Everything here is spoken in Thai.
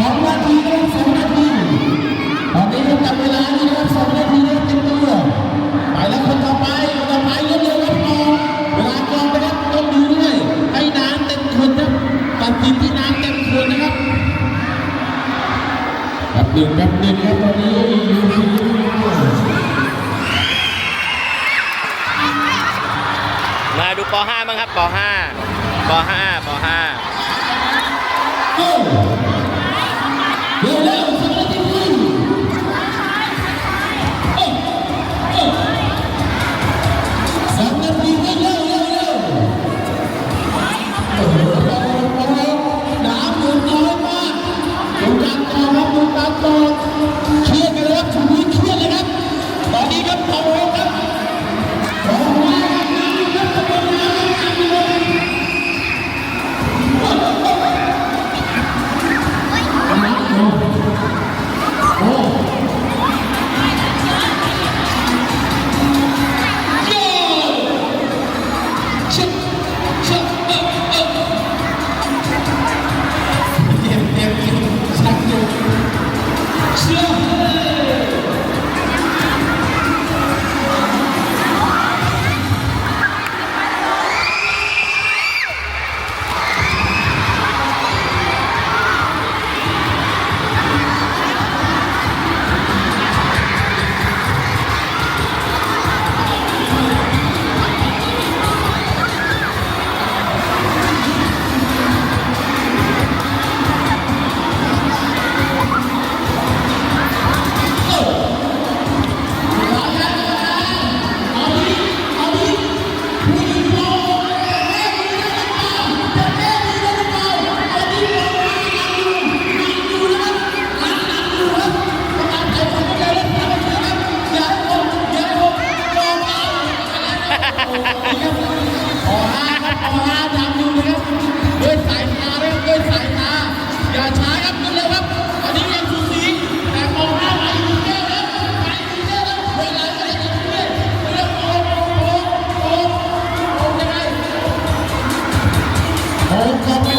สองนาทีนะครับสองดีตอนนี้เราจับเวลาสับสองดีนกับต็มไปแล้วคนต่อไปต่อไปเร็เร็วครับต่อเวลากรับต้องดูด้วยให้น้ำเต็มขวดครัตัดสิที่น้ำเต็มขวดนะครับแปบนึ่แป๊บนึ่งคบนี้มาดูป .5 บ้างครับป .5 ป .5 ป .5 Yeah. ขอห้าครับขอห้าดำดูนะครับดยสายตาด้วยสายตาอย่าช้าครับขึ้นเร็ครับตอนนี้ยังสูสีแต่ขอไอยู่เรื่แล้วไอยู่เรื่แล้วเวลาก็จะอยู่เรื่อยเรื่โอ้โหโอ้โหโอ้โหยังไงโอ้โห